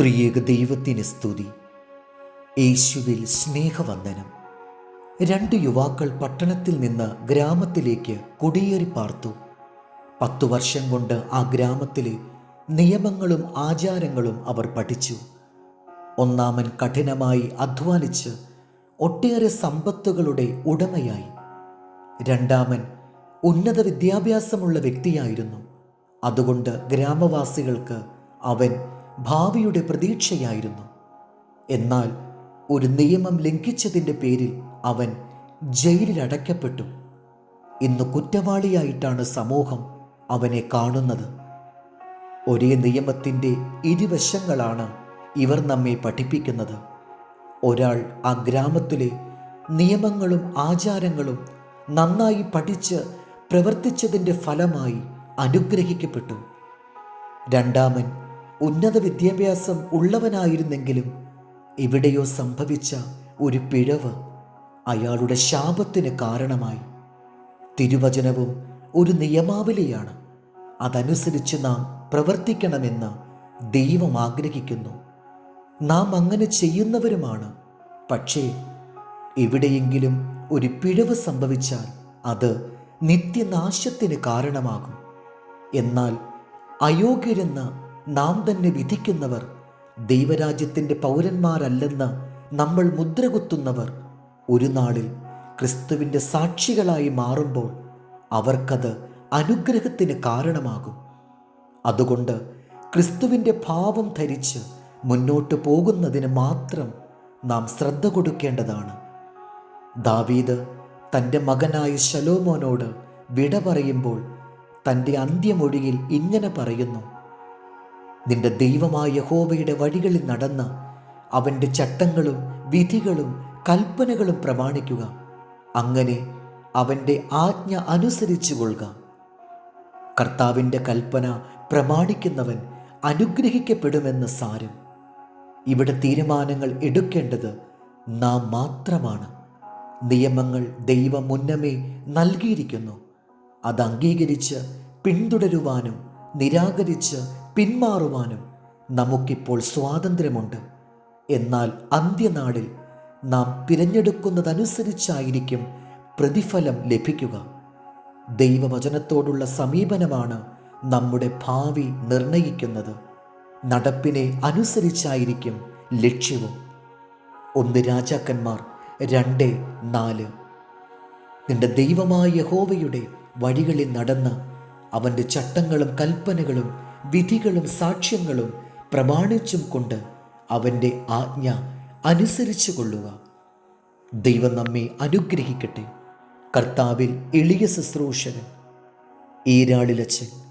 ത്രിയേക ദൈവത്തിന് സ്തുതി. യേശുവിൽ സ്നേഹവന്ദനം. രണ്ട് യുവാക്കൾ പട്ടണത്തിൽ നിന്ന് ഗ്രാമത്തിലേക്ക് കുടിയേറി പാർത്തു. പത്തു വർഷം കൊണ്ട് ആ ഗ്രാമത്തിലെ നിയമങ്ങളും ആചാരങ്ങളും അവർ പഠിച്ചു. ഒന്നാമൻ കഠിനമായി അധ്വാനിച്ച് ഒട്ടേറെ സമ്പത്തുകളുടെ ഉടമയായി. രണ്ടാമൻ ഉന്നത വിദ്യാഭ്യാസമുള്ള വ്യക്തിയായിരുന്നു. അതുകൊണ്ട് ഗ്രാമവാസികൾക്ക് അവൻ ഭാവിയുടെ പ്രതീക്ഷയായിരുന്നു. എന്നാൽ ഒരു നിയമം ലംഘിച്ചതിന്റെ പേരിൽ അവൻ ജയിലിൽ അടയ്ക്കപ്പെട്ടു. ഇന്ന് കുറ്റവാളിയായിട്ടാണ് സമൂഹം അവനെ കാണുന്നത്. ഒരേ നിയമത്തിന്റെ ഇരുവശങ്ങളാണ് ഇവർ നമ്മെ പഠിപ്പിക്കുന്നത്. ഒരാൾ ആ ഗ്രാമത്തിലെ നിയമങ്ങളും ആചാരങ്ങളും നന്നായി പഠിച്ച് പ്രവർത്തിച്ചതിന്റെ ഫലമായി അനുഗ്രഹിക്കപ്പെട്ടു. രണ്ടാമൻ ഉന്നത വിദ്യാഭ്യാസം ഉള്ളവനായിരുന്നെങ്കിലും എവിടെയോ സംഭവിച്ച ഒരു പിഴവ് അയാളുടെ ശാപത്തിന് കാരണമായി. തിരുവചനവും ഒരു നിയമാവലിയാണ്. അതനുസരിച്ച് നാം പ്രവർത്തിക്കണമെന്ന് ദൈവം ആഗ്രഹിക്കുന്നു. നാം അങ്ങനെ ചെയ്യുന്നവരുമാണ്. പക്ഷേ എവിടെയെങ്കിലും ഒരു പിഴവ് സംഭവിച്ചാൽ അത് നിത്യനാശത്തിന് കാരണമാകും. എന്നാൽ അയോഗ്യരെന്ന് നാം തന്നെ വിധിക്കുന്നവർ ദൈവരാജ്യത്തിന്റെ പൗരന്മാരല്ലെന്ന് നമ്മൾ മുദ്രകുത്തുന്നവർ ഒരു നാളിൽ ക്രിസ്തുവിന്റെ സാക്ഷികളായി മാറുമ്പോൾ അവർക്കത് അനുഗ്രഹത്തിന് കാരണമാകും. അതുകൊണ്ട് ക്രിസ്തുവിന്റെ ഭാവം ധരിച്ച് മുന്നോട്ട് പോകുന്നതിന് മാത്രം നാം ശ്രദ്ധ കൊടുക്കേണ്ടതാണ്. ദാവീദ് തന്റെ മകനായ ശലോമോനോട് വിട പറയുമ്പോൾ തന്റെ അന്ത്യമൊഴിയിൽ ഇങ്ങനെ പറയുന്നു. നിന്റെ ദൈവമായ യഹോവയുടെ വഴികളിൽ നടന്ന് അവന്റെ ചട്ടങ്ങളും വിധികളും കൽപ്പനകളും പ്രമാണിക്കുക. അങ്ങനെ അവന്റെ ആജ്ഞ അനുസരിച്ചു കൊള്ളുക. കർത്താവിന്റെ കൽപ്പന പ്രമാണിക്കുന്നവൻ അനുഗ്രഹിക്കപ്പെടുമെന്ന് സാരം. ഇവിടെ തീരുമാനങ്ങൾ എടുക്കേണ്ടത് നാം മാത്രമാണ്. നിയമങ്ങൾ ദൈവം മുന്നമേ നൽകിയിരിക്കുന്നു. അത് അംഗീകരിച്ച് പിന്തുടരുവാനും നിരാകരിച്ച് പിന്മാറുവാനും നമുക്കിപ്പോൾ സ്വാതന്ത്ര്യമുണ്ട്. എന്നാൽ അന്ത്യനാളിൽ നാം തിരഞ്ഞെടുക്കുന്നതനുസരിച്ചായിരിക്കും പ്രതിഫലം ലഭിക്കുക. ദൈവവചനത്തോടുള്ള സമീപനമാണ് നമ്മുടെ ഭാവി നിർണയിക്കുന്നത്. നടപ്പിനെ അനുസരിച്ചായിരിക്കും ലക്ഷ്യവും. ഒന്ന് രാജാക്കന്മാർ രണ്ട് നാല്. നിന്റെ ദൈവമായ യഹോവയുടെ വഴികളിൽ നടന്ന് അവന്റെ ചട്ടങ്ങളും കൽപ്പനകളും വിധികളും സാക്ഷ്യങ്ങളും പ്രമാണിച്ചും കൊണ്ട് അവന്റെ ആജ്ഞ അനുസരിച്ചു കൊള്ളുക. ദൈവം നമ്മെ അനുഗ്രഹിക്കട്ടെ. കർത്താവിൽ എളിയ ശുശ്രൂഷകൻ ഈരാളിലച്ചൻ